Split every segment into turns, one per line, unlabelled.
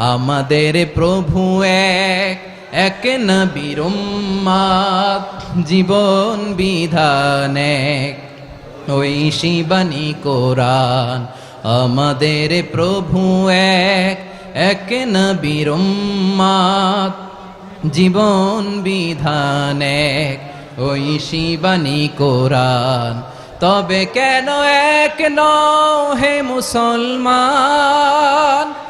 আমাদের প্রভু এক এক নবীর উম্মাদ, জীবন বিধান এক। ওই শিবানী কোরআন আমাদের প্রভু এক এক নবীর উম্মাদ, জীবন বিধান এক। ওই শিবানী কোরআন তবে কেন এক নও হে মুসলমান?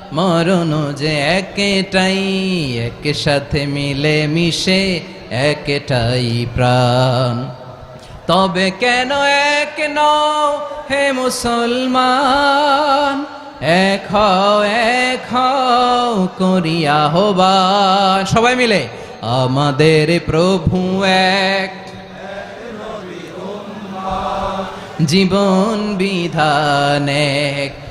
মরণ যে একটাই এক সাথে মিলে মিশে একটাই প্রাণ। তবে কেন এক নও হে মুসলমান? এক হও, এক করিয়া হবান সবাই মিলে, আমাদের প্রভু এক। জীবন বিধান এক।